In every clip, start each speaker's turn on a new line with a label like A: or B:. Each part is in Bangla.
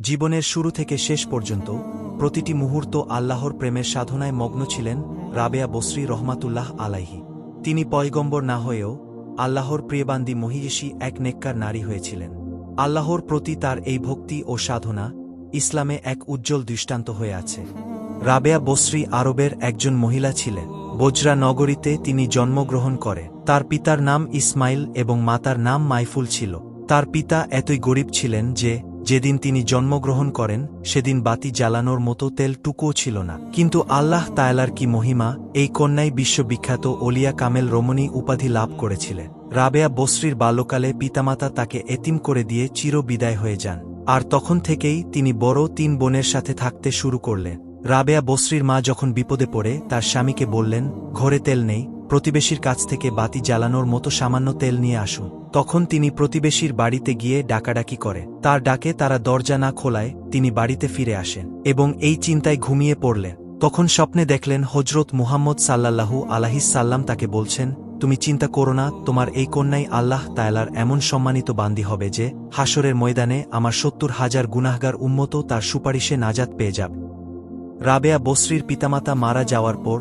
A: জীবনের শুরু থেকে শেষ পর্যন্ত প্রতিটি মুহূর্ত আল্লাহর প্রেমের সাধনায় মগ্ন ছিলেন রাবেয়া বসরি রহমাতুল্লাহ আলাইহি। তিনি পয়গম্বর না হয়েও আল্লাহর প্রিয়বান্দি মহিষী এক নেককার নারী হয়েছিলেন। আল্লাহর প্রতি তার এই ভক্তি ও সাধনা ইসলামে এক উজ্জ্বল দৃষ্টান্ত হয়ে আছে। রাবেয়া বসরি আরবের একজন মহিলা ছিলেন। বজরা নগরীতে তিনি জন্মগ্রহণ করে। তার পিতার নাম ইসমাইল এবং মাতার নাম মাইফুল ছিল। তার পিতা এতই গরিব ছিলেন যে যেদিন তিনি জন্মগ্রহণ করেন, সেদিন বাতি জ্বালানোর মতো তেল টুকুও ছিল না। কিন্তু আল্লাহ তায়ালার কি মহিমা, এই কন্যাই বিশ্ববিখ্যাত ওলিয়া কামেল রমণী উপাধি লাভ করেছিলেন। রাবেয়া বসরির বাল্যকালে পিতামাতা তাকে এতিম করে দিয়ে চির বিদায় হয়ে যান। আর তখন থেকেই তিনি বড় তিন বোনের সাথে থাকতে শুরু করলেন। রাবেয়া বসরির মা যখন বিপদে পড়ে, তার স্বামীকে বললেন, ঘরে তেল নেই। প্রতিবেশীর কাছ থেকে বাতি জ্বালানোর মতো সামান্য তেল নিয়ে আসুন। তখন তিনি প্রতিবেশীর বাড়িতে গিয়ে ডাকাডাকি করে। তার ডাকে তারা দরজা না খোলায় তিনি বাড়িতে ফিরে আসেন এবং এই চিন্তায় ঘুমিয়ে পড়লেন। তখন স্বপ্নে দেখলেন হজরত মুহাম্মদ সাল্লাল্লাহু আলাহিসাল্লাম তাকে বলছেন, তুমি চিন্তা করো না, তোমার এই কন্যাই আল্লাহ তায়ালার এমন সম্মানিত বান্দি হবে যে হাসরের ময়দানে আমার সত্তর হাজার গুনাহগার উম্মত তার সুপারিশে নাজাত পেয়ে যাবে। রাবেয়া বসরির পিতামাতা মারা যাওয়ার পর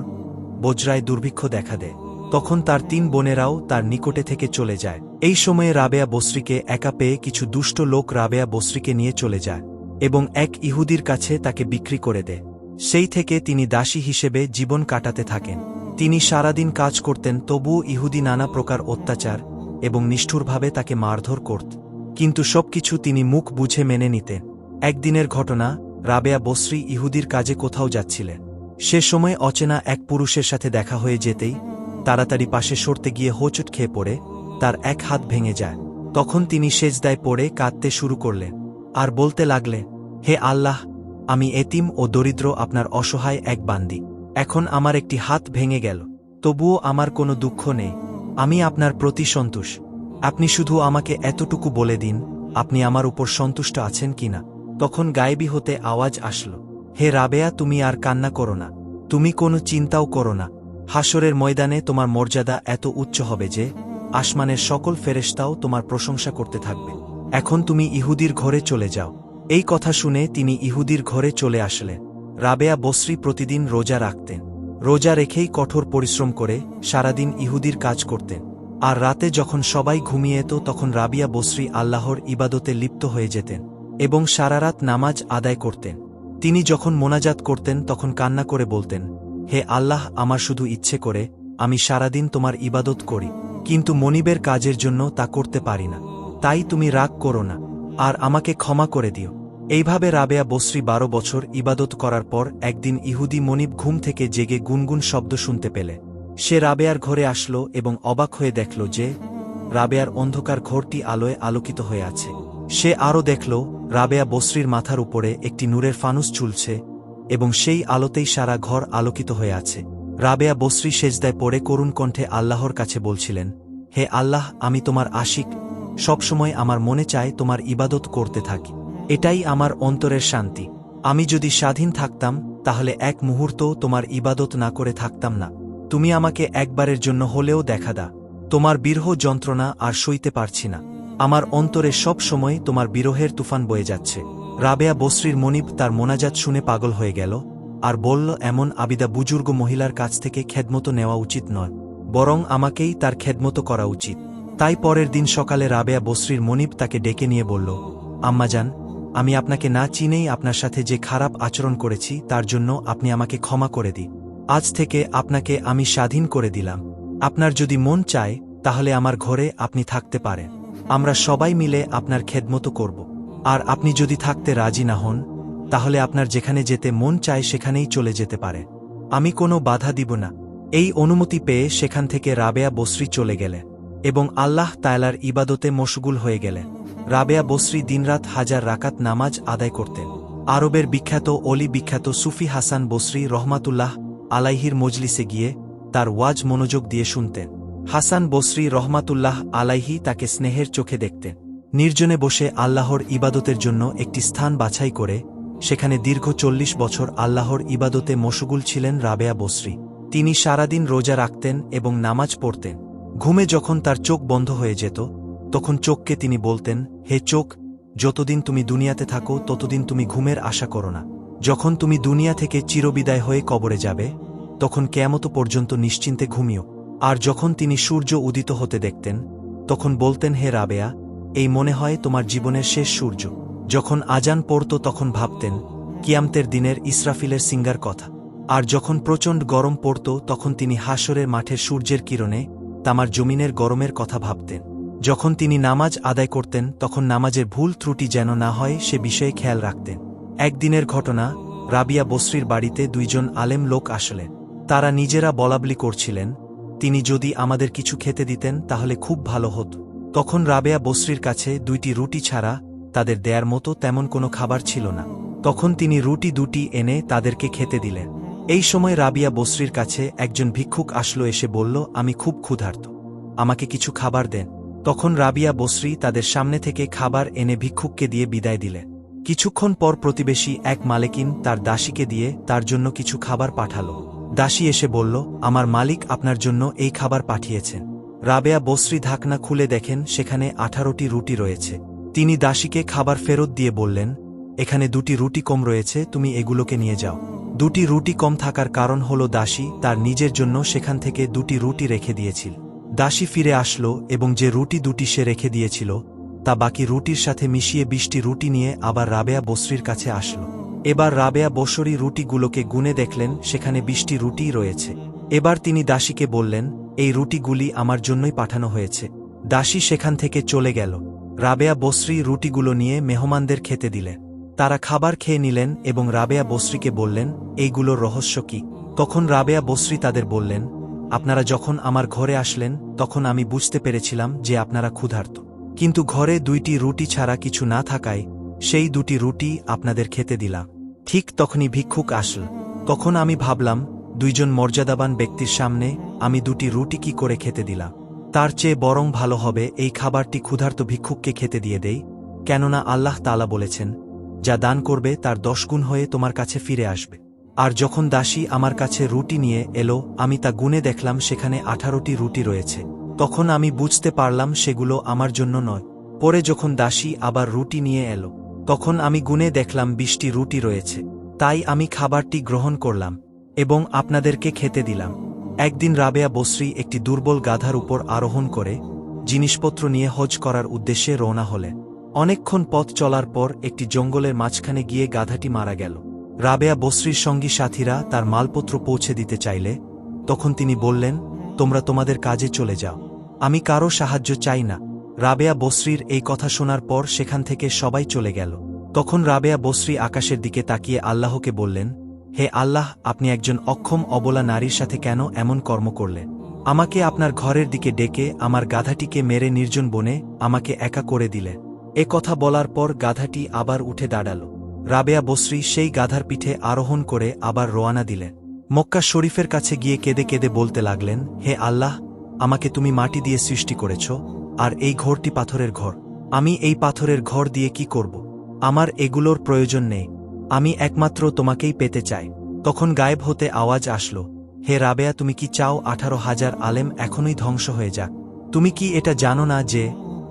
A: বজরায় দুর্ভিক্ষ দেখা দেয়। তখন তার তিন বোনেরাও তার নিকটে থেকে চলে যায়। এই সময়ে রাবেয়া বসরিকে একা পেয়ে কিছু দুষ্ট লোক রাবেয়া বসরিকে নিয়ে চলে যায় এবং এক ইহুদির কাছে তাকে বিক্রি করে দেয়। সেই থেকে তিনি দাসী হিসেবে জীবন কাটাতে থাকেন। তিনি সারাদিন কাজ করতেন তবুও ইহুদি নানা প্রকার অত্যাচার এবং নিষ্ঠুরভাবে তাকে মারধর করত। কিন্তু সবকিছু তিনি মুখ বুঝে মেনে নিতেন। একদিনের ঘটনা, রাবেয়া বসরি ইহুদির কাজে কোথাও যাচ্ছিলেন। সে সময় অচেনা এক পুরুষের সাথে দেখা হয়ে যেতেই তাড়াতাড়ি পাশে সরতে গিয়ে হোঁচট খেয়ে পড়ে, তার এক হাত ভেঙে যায়। তখন তিনি সেজদায় পড়ে কাঁদতে শুরু করলেন আর বলতে লাগলে হে আল্লাহ, আমি এতিম ও দরিদ্র আপনার অসহায় এক বান্দি। এখন আমার একটি হাত ভেঙে গেল, তবুও আমার কোনো দুঃখ নেই। আমি আপনার প্রতি সন্তোষ। আপনি শুধু আমাকে এতটুকু বলে দিন, আপনি আমার উপর সন্তুষ্ট আছেন কিনা? তখন গায়েবী হতে আওয়াজ আসল। হে রাবেয়া, তুমি আর কান্না করো না। তুমি কোনো চিন্তাও করো না। হাসরের ময়দানে তোমার মর্যাদা এত উচ্চ হবে যে, আসমানের সকল ফেরেশতাও তোমার প্রশংসা করতে থাকবে। এখন তুমি ইহুদির ঘরে চলে যাও। এই কথা শুনে তিনি ইহুদির ঘরে চলে আসলেন। রাবেয়া বসরি প্রতিদিন রোজা রাখতেন। রোজা রেখেই কঠোর পরিশ্রম করে সারাদিন ইহুদির কাজ করতেন। আর রাতে যখন সবাই ঘুমিয়ে যেত তখন রাবিয়া বসরি আল্লাহর ইবাদতে লিপ্ত হয়ে যেতেন এবং সারারাত নামাজ আদায় করতেন। তিনি যখন মোনাজাত করতেন, তখন কান্না করে বলতেন, হে আল্লাহ, আমার শুধু ইচ্ছে করে, আমি সারাদিন তোমার ইবাদত করি, কিন্তু মনিবের কাজের জন্য তা করতে পারি না। তাই তুমি রাগ করো না, আর আমাকে ক্ষমা করে দিও। এইভাবে রাবেয়া বসরি বারো বছর ইবাদত করার পর একদিন ইহুদি মনিব ঘুম থেকে জেগে গুনগুন শব্দ শুনতে পেলে। সে রাবেয়ার ঘরে আসলো এবং অবাক হয়ে দেখল যে, রাবেয়ার অন্ধকার ঘরটি আলোয় আলোকিত হয়ে আছে। সে আরও দেখল, রাবেয়া বসরির মাথার উপরে একটি নূরের ফানুস চুলছে এবং সেই আলোতেই সারা ঘর আলোকিত হয়ে আছে। রাবেয়া বসরি সেজদায় পড়ে করুণ কণ্ঠে আল্লাহর কাছে বলছিলেন, হে আল্লাহ, আমি তোমার আশিক। সবসময় আমার মনে চায় তোমার ইবাদত করতে থাকি। এটাই আমার অন্তরের শান্তি। আমি যদি স্বাধীন থাকতাম, তাহলে এক মুহূর্তও তোমার ইবাদত না করে থাকতাম না। তুমি আমাকে একবারের জন্য হলেও দেখা দা। তোমার বিরহ যন্ত্রণা আর সইতে পারছি না। আমার অন্তরে সব সময় তোমার বিরহের তুফান বয়ে যাচ্ছে। রাবেয়া বসরির মনিব তার মোনাজাত শুনে পাগল হয়ে গেল আর বলল, এমন আবিদা বুজুর্গ মহিলার কাছ থেকে খেদমতো নেওয়া উচিত নয়, বরং আমাকেই তার খেদমতো করা উচিত। তাই পরের দিন সকালে রাবেয়া বসরির মনিব তাকে ডেকে নিয়ে বলল আম্মাজান আমি আপনাকে না চিনেই আপনার সাথে যে খারাপ আচরণ করেছি তার জন্য আপনি আমাকে ক্ষমা করে দিন। আজ থেকে আপনাকে আমি স্বাধীন করে দিলাম। আপনার যদি মন চায়, তাহলে আমার ঘরে আপনি থাকতে পারেন। আমরা সবাই মিলে আপনার খেদমতো করব। আর আপনি যদি থাকতে রাজি না হন, তাহলে আপনার যেখানে যেতে মন চায় সেখানেই চলে যেতে পারে। আমি কোনো বাধা দিব না। এই অনুমতি পেয়ে সেখান থেকে রাবেয়া বসরি চলে গেলে এবং আল্লাহ তায়ালার ইবাদতে মশগুল হয়ে গেলেন। রাবেয়া বসরি দিনরাত হাজার রাকাত নামাজ আদায় করতেন। আরবের বিখ্যাত অলি বিখ্যাত সুফি হাসান বসরি রহমাতুল্লাহ আলাইহির মজলিসে গিয়ে তার ওয়াজ মনোযোগ দিয়ে শুনতেন। হাসান বসরি রহমাতুল্লাহ আলাইহি তাকে স্নেহের চোখে দেখতেন। নির্জনে বসে আল্লাহর ইবাদতের জন্য একটি স্থান বাছাই করে, সেখানে দীর্ঘ চল্লিশ বছর আল্লাহর ইবাদতে মশগুল ছিলেন রাবেয়া বসরি। তিনি সারাদিন রোজা রাখতেন এবং নামাজ পড়তেন। ঘুমে যখন তার চোখ বন্ধ হয়ে যেত, তখন চোখকে তিনি বলতেন, হে চোখ, যতদিন তুমি দুনিয়াতে থাকো, ততদিন তুমি ঘুমের আশা করো না। যখন তুমি দুনিয়া থেকে চিরবিদায় হয়ে কবরে যাবে, তখন কেয়ামত পর্যন্ত নিশ্চিন্তে ঘুমিও। আর যখন তিনি সূর্য উদিত হতে দেখতেন, তখন বলতেন, হে রাবেয়া, এই মনে হয় তোমার জীবনের শেষ সূর্য। যখন আজান পড়ত, তখন ভাবতেন, কিয়ামতের দিনের ইসরাফিলের সিঙ্গার কথা। আর যখন প্রচণ্ড গরম পড়ত, তখন তিনি হাসরের মাঠের সূর্যের কিরণে তামার জমিনের গরমের কথা ভাবতেন। যখন তিনি নামাজ আদায় করতেন, তখন নামাজের ভুল ত্রুটি যেন না হয়, সে বিষয়ে খেয়াল রাখতেন। একদিনের ঘটনা, রাবিয়া বসরির বাড়িতে দুইজন আলেম লোক আসলেন। তারা নিজেরা বলাবলি করছিলেন তিনি যদি আমাদের কিছু খেতে দিতেন, তাহলে খুব ভালো হতো। তখন রাবেয়া বসরির কাছে দুইটি রুটি ছাড়া তাদের দেয়ার মতো তেমন কোনো খাবার ছিল না। তখন তিনি রুটি দুটি এনে তাদেরকে খেতে দিলেন। এই সময় রাবিয়া বসরির কাছে একজন ভিক্ষুক আসলো, এসে বলল, আমি খুব ক্ষুধার্ত। আমাকে কিছু খাবার দেন। তখন রাবিয়া বসরি তাদের সামনে থেকে খাবার এনে ভিক্ষুককে দিয়ে বিদায় দিলেন। কিছুক্ষণ পর প্রতিবেশী এক মালেকিন তার দাসীকে দিয়ে তার জন্য কিছু খাবার পাঠালো। দাসী এসে বলল, আমার মালিক আপনার জন্য এই খাবার পাঠিয়েছেন। রাবেয়া বসরি ঢাকনা খুলে দেখেন সেখানে আঠারোটি রুটি রয়েছে। তিনি দাসীকে খাবার ফেরত দিয়ে বললেন, এখানে দুটি রুটি কম রয়েছে, তুমি এগুলোকে নিয়ে যাও। দুটি রুটি কম থাকার কারণ হল দাসী তার নিজের জন্য সেখান থেকে দুটি রুটি রেখে দিয়েছিল। দাসী ফিরে আসলো এবং যে রুটি দুটি সে রেখে দিয়েছিল, তা বাকি রুটির সাথে মিশিয়ে বিশটি রুটি নিয়ে আবার রাবেয়া বসরির কাছে আসলো। এবার রাবেয়া বসরি রুটিগুলোকে গুনে দেখলেন, সেখানে বিশটি রুটিই রয়েছে। এবার তিনি দাসীকে বললেন, এই রুটিগুলি আমার জন্যই পাঠানো হয়েছে। দাসী সেখান থেকে চলে গেল রাবেয়া বসরি রুটিগুলো নিয়ে মেহমানদের খেতে দিলেন। তারা খাবার খেয়ে নিলেন এবং রাবেয়া বসরিকে বললেন, এইগুলোর রহস্য কি তখন রাবেয়া বসরি তাদের বললেন, আপনারা যখন আমার ঘরে আসলেন, তখন আমি বুঝতে পেরেছিলাম যে আপনারা ক্ষুধার্ত। কিন্তু ঘরে দুইটি রুটি ছাড়া কিছু না থাকায়, সেই দুটি রুটি আপনাদের খেতে দিলাম। ঠিক তখনই ভিক্ষুক আসল। তখন আমি ভাবলাম, দুইজন মর্যাদাবান ব্যক্তির সামনে আমি দুটি রুটি কি করে খেতে দিলাম। তার চেয়ে বরং ভালো হবে এই খাবারটি ক্ষুধার্ত ভিক্ষুককে খেতে দিয়ে দেই। কেননা আল্লাহ তালা বলেছেন, যা দান করবে তার দশগুণ হয়ে তোমার কাছে ফিরে আসবে। আর যখন দাসী আমার কাছে রুটি নিয়ে এলো, আমি তা গুনে দেখলাম সেখানে আঠারোটি রুটি রয়েছে। তখন আমি বুঝতে পারলাম সেগুলো আমার জন্য নয়। পরে যখন দাসী আবার রুটি নিয়ে এলো তখন আমি গুনে দেখলাম বিশটি রুটি রয়েছে, তাই আমি খাবারটি গ্রহণ করলাম, এবং আপনাদেরকে খেতে দিলাম। একদিন রাবেয়া বসরি একটি দুর্বল গাধার উপর আরোহণ করে, জিনিসপত্র নিয়ে হজ করার উদ্দেশ্যে রওনা হলেন অনেকক্ষণ পথ চলার পর একটি জঙ্গলের মাঝখানে গিয়ে গাধাটি মারা গেল। রাবেয়া বসরির সঙ্গী সাথীরা তার মালপত্র পৌঁছে দিতে চাইলে, তখন তিনি বললেন, তোমরা তোমাদের কাজে চলে যাও। আমি কারও সাহায্য চাই না। রাবেয়া বসরির এই কথা শোনার পর সেখান থেকে সবাই চলে গেল। তখন রাবেয়া বসরি আকাশের দিকে তাকিয়ে আল্লাহকে বললেন, হে আল্লাহ, আপনি একজন অক্ষম অবলা নারীর সাথে কেন এমন কর্ম করলেন? আমাকে আপনার ঘরের দিকে ডেকে আমার গাধাটিকে মেরে নির্জন বনে আমাকে একা করে দিলে। এ কথা বলার পর গাধাটি আবার উঠে দাঁড়াল। রাবেয়া বসরি সেই গাধার পিঠে আরোহণ করে আবার রোয়ানা দিলেন মক্কা শরীফের কাছে গিয়ে কেঁদে কেঁদে বলতে লাগলেন, হে আল্লাহ, আমাকে তুমি মাটি দিয়ে সৃষ্টি করেছ আর এই ঘরটি পাথরের ঘর। আমি এই পাথরের ঘর দিয়ে কি করব? আমার এগুলোর প্রয়োজন নেই। আমি একমাত্র তোমাকেই পেতে চাই। তখন গায়েব হতে আওয়াজ আসলো, হে রাবেয়া, তুমি কি চাও আঠারো হাজার আলেম এখনই ধ্বংস হয়ে যাক? তুমি কি এটা জানো না যে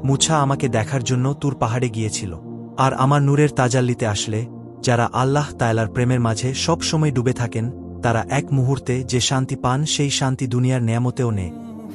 A: মুছা আমাকে দেখার জন্য তুর পাহাড়ে গিয়েছিল? আর আমার নূরের তাজাল্লিতে আসলে, যারা আল্লাহ তায়লার প্রেমের মাঝে সব সময় ডুবে থাকেন, তারা এক মুহূর্তে যে শান্তি পান সেই শান্তি দুনিয়ার নিয়ামতেও নেই।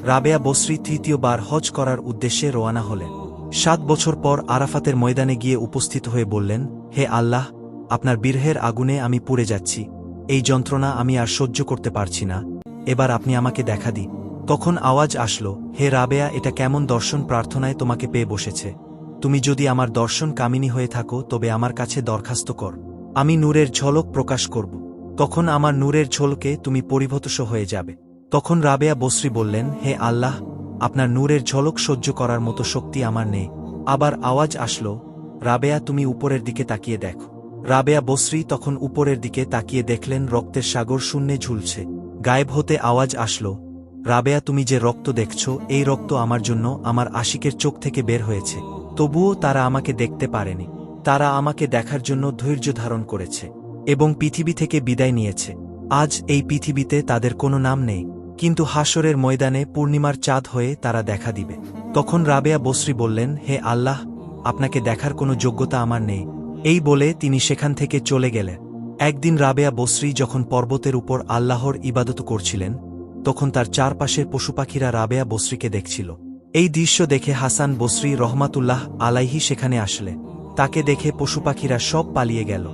A: রাবেয়া বসরি তৃতীয়বার হজ করার উদ্দেশ্যে রোয়ানা হলেন। সাত বছর পর আরাফাতের ময়দানে গিয়ে উপস্থিত হয়ে বললেন, হে আল্লাহ, আপনার বীরহের আগুনে আমি পুড়ে যাচ্ছি। এই যন্ত্রণা আমি আর সহ্য করতে পারছি না। এবার আপনি আমাকে দেখা দি তখন আওয়াজ আসলো, হে রাবেয়া, এটা কেমন দর্শন প্রার্থনায় তোমাকে পেয়ে বসেছে। তুমি যদি আমার দর্শন কামিনী হয়ে থাকো, তবে আমার কাছে দরখাস্ত কর। আমি নূরের ঝলক প্রকাশ করব। তখন আমার নূরের ঝলকে তুমি পরিভতস হয়ে যাবে। তখন রাবেয়া বসরি বললেন, হে আল্লাহ, আপনার নূরের ঝলক সহ্য করার মতো শক্তি আমার নেই। আবার আওয়াজ আসলো, রাবেয়া, তুমি উপরের দিকে তাকিয়ে দেখো। রাবেয়া বসরি তখন উপরের দিকে তাকিয়ে দেখলেন, রক্তের সাগর শূন্যে ঝুলছে। গায়েব হতে আওয়াজ আসলো, রাবেয়া, তুমি যে রক্ত দেখছ, এই রক্ত আমার জন্য আমার আশিকের চোখ থেকে বের হয়েছে। তবুও তারা আমাকে দেখতে পারেনি। তারা আমাকে দেখার জন্য ধৈর্য ধারণ করেছে এবং পৃথিবী থেকে বিদায় নিয়েছে। আজ এই পৃথিবীতে তাদের কোনো নাম নেই। কিন্তু হাসরের ময়দানে পূর্ণিমার চাঁদ হয়ে তারা দেখা দিবে। তখন রাবেয়া বসরি বললেন, হে আল্লাহ, আপনাকে দেখার কোনো যোগ্যতা আমার নেই। এই বলে তিনি সেখান থেকে চলে গেলেন। একদিন রাবেয়া বসরি যখন পর্বতের উপর আল্লাহর ইবাদত করছিলেন, তখন তার চারপাশের পশুপাখিরা রাবেয়া বসরিকে দেখছিল। এই দৃশ্য দেখে হাসান বসরি রহমাতুল্লাহ আলাইহি সেখানে আসলে। তাকে দেখে পশুপাখিরা সব পালিয়ে গেল।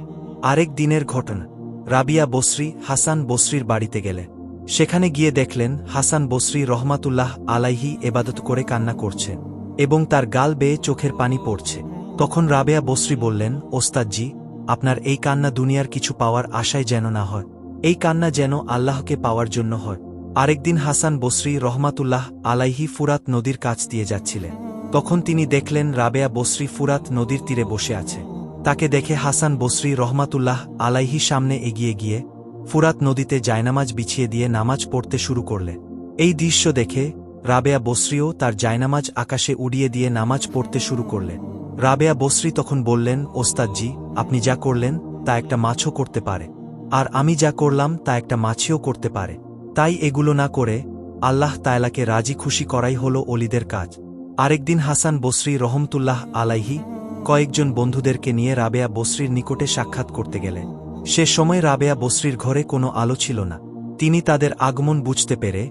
A: আরেক দিনের ঘটনা। রাবিয়া বসরি, হাসান বসরির বাড়িতে গেলে সেখানে গিয়ে দেখলেন হাসান বসরি রহমাতুল্লাহ আলাইহি এবাদত করে কান্না করছে এবং তার গাল বেয়ে চোখের পানি পড়ছে। তখন রাবেয়া বসরি বললেন, ওস্তাদজি, আপনার এই কান্না দুনিয়ার কিছু পাওয়ার আশায় যেন না হয়। এই কান্না যেন আল্লাহকে পাওয়ার জন্য হয়। আরেকদিন হাসান বসরি রহমাতুল্লাহ আলাইহি ফুরাত নদীর কাছ দিয়ে যাচ্ছিলেন। তখন তিনি দেখলেন রাবেয়া বসরি ফুরাত নদীর তীরে বসে আছে। তাকে দেখে হাসান বসরি রহমাতুল্লাহ আলাইহি সামনে এগিয়ে গিয়ে ফুরাত নদীতে জায়নামাজ বিছিয়ে দিয়ে নামাজ পড়তে শুরু করলে। এই দৃশ্য দেখে রাবেয়া বসরিও তার জায়নামাজ আকাশে উড়িয়ে দিয়ে নামাজ পড়তে শুরু করলেন রাবেয়া বসরি তখন বললেন, ওস্তাদজি, আপনি যা করলেন, তা একটা মাছও করতে পারে। আর আমি যা করলাম, তা একটা মাছিও করতে পারে। তাই এগুলো না করে আল্লাহ তায়লাকে রাজি খুশি করাই হল অলিদের কাজ। আরেকদিন হাসান বসরি রহমতুল্লাহ আলাইহি কয়েকজন বন্ধুদেরকে নিয়ে রাবেয়া বসরির নিকটে সাক্ষাৎ করতে গেলেন সে সময় রাবেয়া বসরির ঘরে কোনো আলো ছিল না। তিনি তাদের আগমন বুঝতে পেরে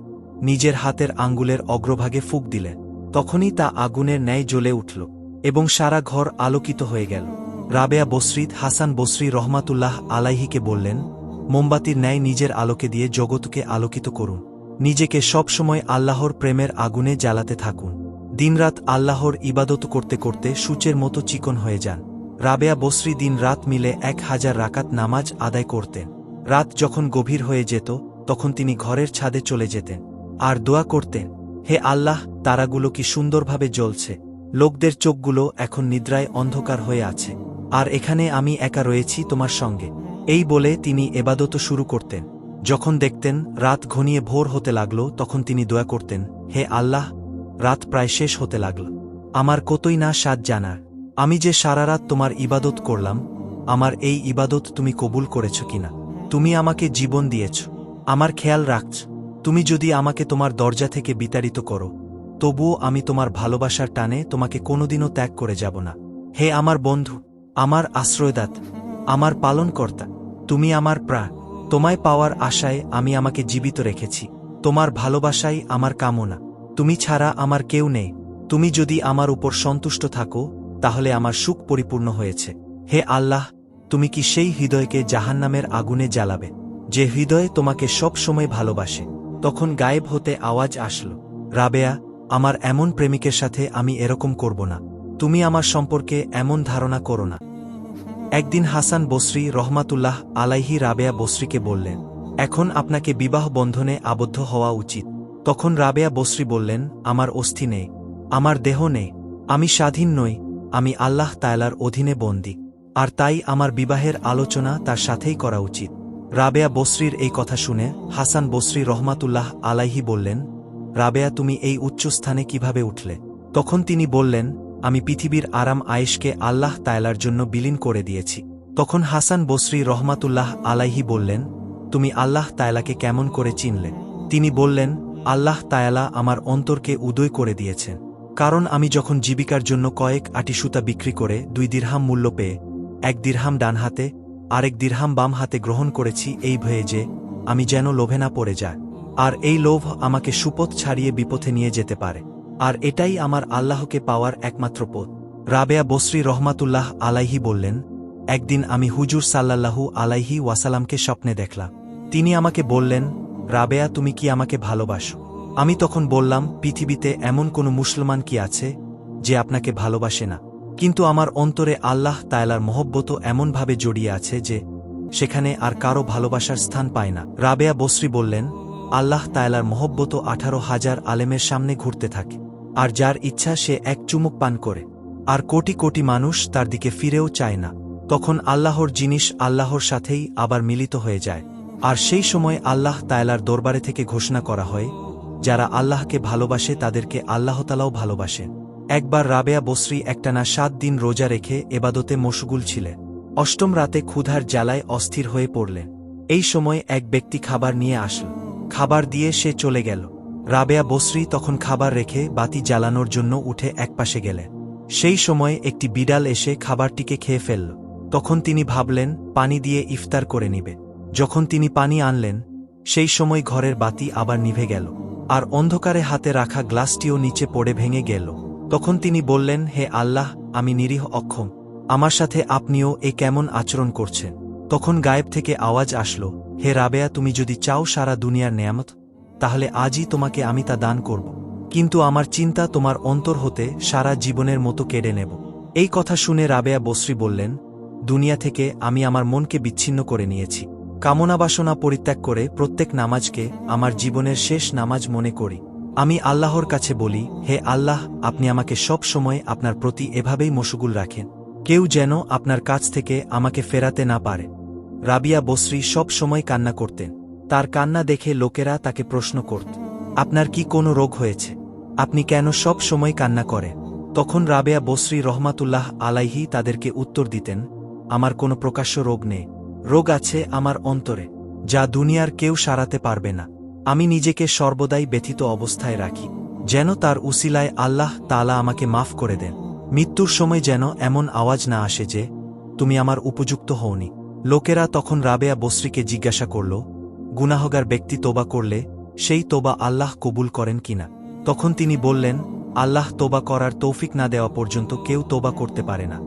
A: নিজের হাতের আঙ্গুলের অগ্রভাগে ফুক দিলেন তখনই তা আগুনের ন্যায় জ্বলে উঠল এবং সারা ঘর আলোকিত হয়ে গেল। রাবেয়া বসরিদ হাসান বসরি রহমাতুল্লাহ আলাইহিকে বললেন, মোমবাতির ন্যায় নিজের আলোকে দিয়ে জগৎকে আলোকিত করুন। নিজেকে সবসময় আল্লাহর প্রেমের আগুনে জ্বালাতে থাকুন। দিনরাত আল্লাহর ইবাদত করতে করতে সূচের মতো চিকন হয়ে যান। রাবেয়া বসরি দিন রাত মিলে এক হাজার রাকাত নামাজ আদায় করতেন। রাত যখন গভীর হয়ে যেত, তখন তিনি ঘরের ছাদে চলে যেতেন। আর দোয়া করতেন, হে আল্লাহ, তারাগুলো কি সুন্দরভাবে জ্বলছে। লোকদের চোখগুলো এখন নিদ্রায় অন্ধকার হয়ে আছে। আর এখানে আমি একা রয়েছি তোমার সঙ্গে। এই বলে তিনি এবাদত শুরু করতেন। যখন দেখতেন রাত ঘনিয়ে ভোর হতে লাগল, তখন তিনি দোয়া করতেন, হে আল্লাহ, রাত প্রায় শেষ হতে লাগল। আমার কতই না সাত জানার। আমি যে সারা রাত তোমার ইবাদত করলাম, আমার এই ইবাদত তুমি কবুল করেছ কিনা? তুমি আমাকে জীবন দিয়েছ, আমার খেয়াল রাখছ। তুমি যদি আমাকে তোমার দরজা থেকে বিতাড়িত করো, তবুও আমি তোমার ভালোবাসার টানে তোমাকে কোনোদিনও ত্যাগ করে যাব না। হে আমার বন্ধু, আমার আশ্রয়দাত, আমার পালনকর্তা, তুমি আমার প্রা, তোমায় পাওয়ার আশায় আমি আমাকে জীবিত রেখেছি। তোমার ভালোবাসাই আমার কামনা। তুমি ছাড়া আমার কেউ নেই। তুমি যদি আমার উপর সন্তুষ্ট থাকো তাহলে আমার সুখ পরিপূর্ণ হয়েছে। হে আল্লাহ, তুমি কি সেই হৃদয়কে জাহান্নামের আগুনে জ্বালাবে, যে হৃদয়ে তোমাকে সব সময় ভালোবাসে? তখন গায়েব হতে আওয়াজ আসল, রাবেয়া, আমার এমন প্রেমিকের সাথে আমি এরকম করব না, তুমি আমার সম্পর্কে এমন ধারণা করো না। একদিন হাসান বসরি রহমাতুল্লাহ আলাইহি রাবেয়া বসরিকে বললেন, এখন আপনাকে বিবাহ বন্ধনে আবদ্ধ হওয়া উচিত। তখন রাবেয়া বসরি বললেন, আমার অস্থি নেই, আমার দেহ নেই, আমি স্বাধীন নই আমি আল্লাহ তায়লার অধীনে বন্দী, আর তাই আমার বিবাহের আলোচনা তার সাথেই করা উচিত। রাবেয়া বসরির এই কথা শুনে হাসান বসরি রহমাতুল্লাহ আলাইহি বললেন, রাবেয়া, তুমি এই উচ্চস্থানে কীভাবে উঠলে? তখন তিনি বললেন, আমি পৃথিবীর আরাম আয়েশকে আল্লাহ তায়লার জন্য বিলীন করে দিয়েছি। তখন হাসান বসরি রহমাতুল্লাহ আলাইহি বললেন, তুমি আল্লাহ তায়লাকে কেমন করে চিনলে? তিনি বললেন, আল্লাহ তায়ালা আমার অন্তরকে উদয় করে দিয়েছেন। কারণ আমি যখন জীবিকার জন্য কয়েক আটি সুতা বিক্রি করে দুই দিরহাম মূল্য পেয়ে, এক দিরহাম ডান হাতে, আরেক দিরহাম বাম হাতে গ্রহণ করেছি এই ভয়ে যে, আমি যেন লোভে না পড়ে যায় আর এই লোভ আমাকে সুপথ ছাড়িয়ে বিপথে নিয়ে যেতে পারে। আর এটাই আমার আল্লাহকে পাওয়ার একমাত্র পথ। রাবেয়া বসরি রহমাতুল্লাহ আলাইহি বললেন, একদিন আমি হুজুর সাল্লাল্লাহু আলাইহি ওয়াসালামকে স্বপ্নে দেখলাম। তিনি আমাকে বললেন, রাবেয়া, তুমি কি আমাকে ভালোবাসো? আমি তখন বললাম, পৃথিবীতে এমন কোনো মুসলমান কি আছে, যে আপনাকে ভালোবাসে না। কিন্তু আমার অন্তরে আল্লাহ তায়লার মহব্বত এমনভাবে জড়িয়ে আছে যে, সেখানে আর কারও ভালোবাসার স্থান পায় না। রাবেয়া বসরি বললেন, আল্লাহ তায়লার মহব্বত আঠারো হাজার আলেমের সামনে ঘুরতে থাকে, আর যার ইচ্ছা সে এক চুমুক পান করে। আর কোটি কোটি মানুষ তার দিকে ফিরেও চায় না। তখন আল্লাহর জিনিস আল্লাহর সাথেই আবার মিলিত হয়ে যায়। আর সেই সময় আল্লাহ তায়লার দরবারে থেকে ঘোষণা করা হয় যারা আল্লাহকে ভালোবাসে তাদেরকে আল্লাহতালাও ভালোবাসে। একবার রাবেয়া বসরি একটানা সাত দিন রোজা রেখে এবাদতে মশগুল ছিলেন অষ্টম রাতে ক্ষুধার জ্বালায় অস্থির হয়ে পড়লেন এই সময় এক ব্যক্তি খাবার নিয়ে আসল। খাবার দিয়ে সে চলে গেল। রাবেয়া বসরি তখন খাবার রেখে বাতি জ্বালানোর জন্য উঠে একপাশে গেলে। সেই সময় একটি বিড়াল এসে খাবারটিকে খেয়ে ফেলল। তখন তিনি ভাবলেন, পানি দিয়ে ইফতার করে নিবে। যখন তিনি পানি আনলেন, সেই সময় ঘরের বাতি আবার নিভে গেল। আর অন্ধকারে হাতে রাখা গ্লাসটিও নিচে পড়ে ভেঙে গেল। তখন তিনি বললেন, হে আল্লাহ, আমি নিরীহ অক্ষম। আমার সাথে আপনিও এ কেমন আচরণ করছেন? তখন গায়েব থেকে আওয়াজ আসলো, হে রাবেয়া, তুমি যদি চাও সারা দুনিয়ার নেয়ামত, তাহলে আজই তোমাকে আমি তা দান করব। কিন্তু আমার চিন্তা তোমার অন্তর হতে সারা জীবনের মতো কেড়ে নেব। এই কথা শুনে রাবেয়া বসরি বললেন, দুনিয়া থেকে আমি আমার মনকে বিচ্ছিন্ন করে নিয়েছি। কামনা বাসনা পরিত্যাগ করে প্রত্যেক নামাজকে আমার জীবনের শেষ নামাজ মনে করি। আমি আল্লাহর কাছে বলি, হে আল্লাহ, আপনি আমাকে সব সময় আপনার প্রতি এভাবেই মশগুল রাখেন। কেউ যেন আপনার কাছ থেকে আমাকে ফেরাতে না পারে। রাবিয়া বসরি সব সময় কান্না করতেন। তার কান্না দেখে লোকেরা তাকে প্রশ্ন করত, আপনার কি কোনো রোগ হয়েছে? আপনি কেন সব সময় কান্না করেন? তখন রাবেয়া বসরি রহমাতুল্লাহ আলাইহি তাদেরকে উত্তর দিতেন, আমার কোনো প্রকাশ্য রোগ নেই। রোগ আছে আমার অন্তরে, যা দুনিয়ার কেউ সারাতে পারবে না। আমি নিজেকে সর্বদাই ব্যথিত অবস্থায় রাখি, যেন তার উসিলায় আল্লাহ তালা আমাকে মাফ করে দেন। মৃত্যুর সময় যেন এমন আওয়াজ না আসে যে, তুমি আমার উপযুক্ত হওনি। লোকেরা তখন রাবেয়া বসরিকে জিজ্ঞাসা করল, গুনাহগার ব্যক্তি তোবা করলে সেই তোবা আল্লাহ কবুল করেন কিনা তখন তিনি বললেন, আল্লাহ তোবা করার তৌফিক না দেওয়া পর্যন্ত কেউ তোবা করতে পারে না,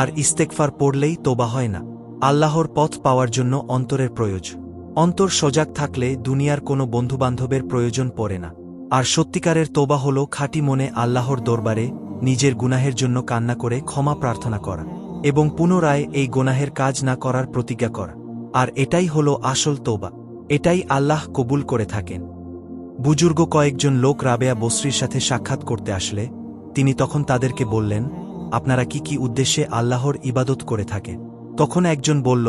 A: আর ইস্তেকফার পড়লেই তোবা হয় না। আল্লাহর পথ পাওয়ার জন্য অন্তরের প্রয়োজন অন্তর সজাগ থাকলে দুনিয়ার কোনো বন্ধুবান্ধবের প্রয়োজন পড়ে না। আর সত্যিকারের তোবা হল খাঁটি মনে আল্লাহর দরবারে নিজের গুনাহের জন্য কান্না করে ক্ষমা প্রার্থনা করা এবং পুনরায় এই গুনাহের কাজ না করার প্রতিজ্ঞা করা। আর এটাই হল আসল তোবা। এটাই আল্লাহ কবুল করে থাকেন। বুজুর্গ কয়েকজন লোক রাবেয়া বসরির সাথে সাক্ষাৎ করতে আসলে, তিনি তখন তাদেরকে বললেন, আপনারা কি কি উদ্দেশ্যে আল্লাহর ইবাদত করে থাকেন? তখন একজন বলল,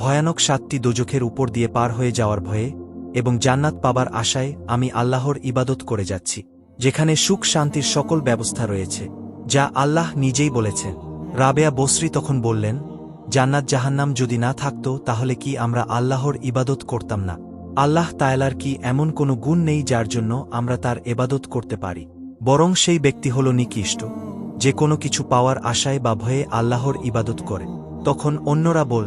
A: ভয়ানক সাতটি দোজখের উপর দিয়ে পার হয়ে যাওয়ার ভয়ে এবং জান্নাত পাবার আশায় আমি আল্লাহর ইবাদত করে যাচ্ছি, যেখানে সুখ শান্তির সকল ব্যবস্থা রয়েছে, যা আল্লাহ নিজেই বলেছেন। রাবেয়া বসরি তখন বললেন, জান্নাত জাহান্নাম যদি না থাকত, তাহলে কি আমরা আল্লাহর ইবাদত করতাম না? আল্লাহ তায়লার কি এমন কোনো গুণ নেই যার জন্য আমরা তার এবাদত করতে পারি? বরং সেই ব্যক্তি হল নিকৃষ্ট, যে কোনো কিছু পাওয়ার আশায় বা ভয়ে আল্লাহর ইবাদত করে। তখন অন্যরা বল,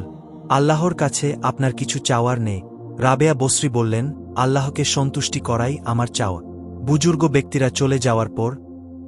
A: আল্লাহর কাছে আপনার কিছু চাওয়ার নেই। রাবেয়া বসরি বললেন, আল্লাহকে সন্তুষ্টি করাই আমার চাওয়া। বুজুর্গ ব্যক্তিরা চলে যাওয়ার পর,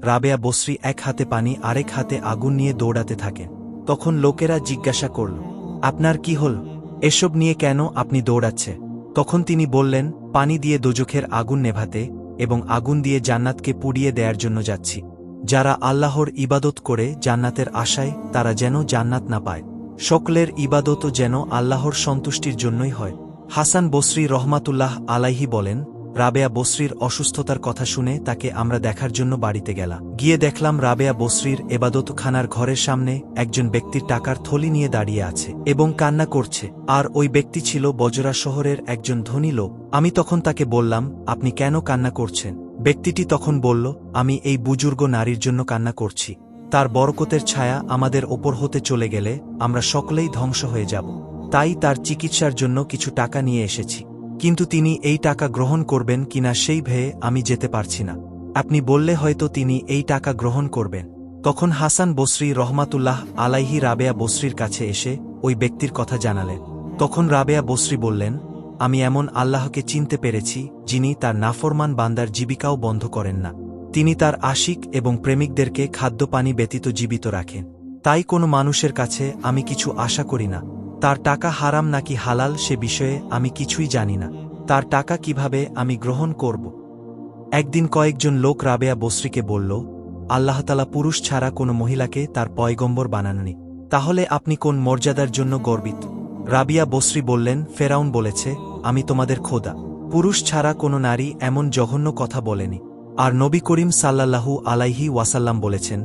A: রাবেয়া বসরি এক হাতে পানি, আরেক হাতে আগুন নিয়ে দৌড়াতে থাকেন তখন লোকেরা জিজ্ঞাসা করল, আপনার কি হল? এসব নিয়ে কেন আপনি দৌড়াচ্ছে? তখন তিনি বললেন, পানি দিয়ে দোজখের আগুন নেভাতে এবং আগুন দিয়ে জান্নাতকে পুড়িয়ে দেয়ার জন্য যাচ্ছি। যারা আল্লাহর ইবাদত করে জান্নাতের আশায়, তারা যেন জান্নাত না পায়। সকলের ইবাদতও যেন আল্লাহর সন্তুষ্টির জন্যই হয়। হাসান বসরি রহমাতুল্লাহ আলাইহি বলেন, রাবেয়া বসরির অসুস্থতার কথা শুনে তাকে আমরা দেখার জন্য বাড়িতে গেলাম। গিয়ে দেখলাম রাবেয়া বসরির এবাদতখানার ঘরের সামনে একজন ব্যক্তির টাকার থলি নিয়ে দাঁড়িয়ে আছে এবং কান্না করছে। আর ওই ব্যক্তি ছিল বজরা শহরের একজন ধনী লোক। আমি তখন তাকে বললাম, আপনি কেন কান্না করছেন? ব্যক্তিটি তখন বলল, আমি এই বুজুর্গ নারীর জন্য কান্না করছি। তার বরকতের ছায়া আমাদের ওপর হতে চলে গেলে আমরা সকলেই ধ্বংস হয়ে যাব। তাই তার চিকিৎসার জন্য কিছু টাকা নিয়ে এসেছি। কিন্তু তিনি এই টাকা গ্রহণ করবেন কিনা সেই ভেয়ে আমি যেতে পারছি না। আপনি বললে হয়তো তিনি এই টাকা গ্রহণ করবেন। তখন হাসান বসরি রহমাতুল্লাহ আলাইহি রাবেয়া বসরির কাছে এসে ওই ব্যক্তির কথা জানালেন। তখন রাবেয়া বসরি বললেন, আমি এমন আল্লাহকে চিনতে পেরেছি যিনি তার নাফরমান বান্দার জীবিকাও বন্ধ করেন না। তিনি তার আশিক এবং প্রেমিকদেরকে খাদ্যপানি ব্যতীত জীবিত রাখেন। তাই কোনো মানুষের কাছে আমি কিছু আশা করি না। তার টাকা হারাম নাকি হালাল সে বিষয়ে আমি কিছুই জানি না। তার টাকা কীভাবে আমি গ্রহণ করব? একদিন কয়েকজন লোক রাবেয়া বসরিকে বলল আল্লাহতালা পুরুষ ছাড়া কোনো মহিলাকে তার পয়গম্বর বানাননি। তাহলে আপনি কোন মর্যাদার জন্য গর্বিত? রাবিয়া বসরি বললেন, ফেরাউন বলেছে, আমি তোমাদের খোদা। পুরুষ ছাড়া কোনো নারী এমন জঘন্য কথা বলেনি। আর নবী করিম সাল্লাল্লাহু আলাইহি ওয়াসাল্লাম বলেছেন,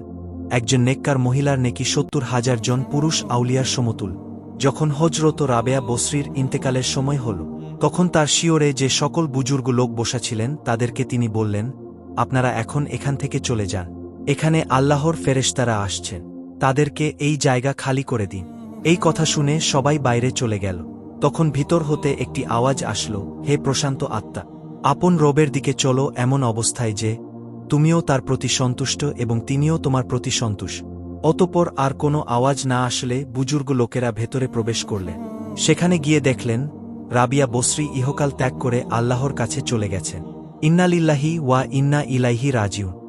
A: একজন নেককার মহিলার নেকি সত্তর হাজার জন পুরুষ আউলিয়ার সমতুল। যখন হজরত রাবেয়া বসরির ইন্তেকালের সময় হল, তখন তার শিওরে যে সকল বুজুর্গ লোক বসা ছিলেন, তাদেরকে তিনি বললেন, আপনারা এখন এখান থেকে চলে যান। এখানে আল্লাহর ফেরেশতারা আসছেন। তাদেরকে এই জায়গা খালি করে দিন। এই কথা শুনে সবাই বাইরে চলে গেল। তখন ভিতর হতে একটি আওয়াজ আসলো, হে প্রশান্ত আত্মা আপন রবের দিকে চলো এমন অবস্থায় যে, তুমিও তার প্রতি সন্তুষ্ট এবং তিনিও তোমার প্রতি সন্তুষ্ট অতপর আর কোনো আওয়াজ না আসলে বুজুর্গ লোকেরা ভেতরে প্রবেশ করলেন। সেখানে গিয়ে দেখলেন, রাবিয়া বসরি ইহকাল ত্যাগ করে আল্লাহর কাছে চলে গেছেন। ইন্নালিল্লাহি ওয়া ইন্না ইলাইহি রাজিউন।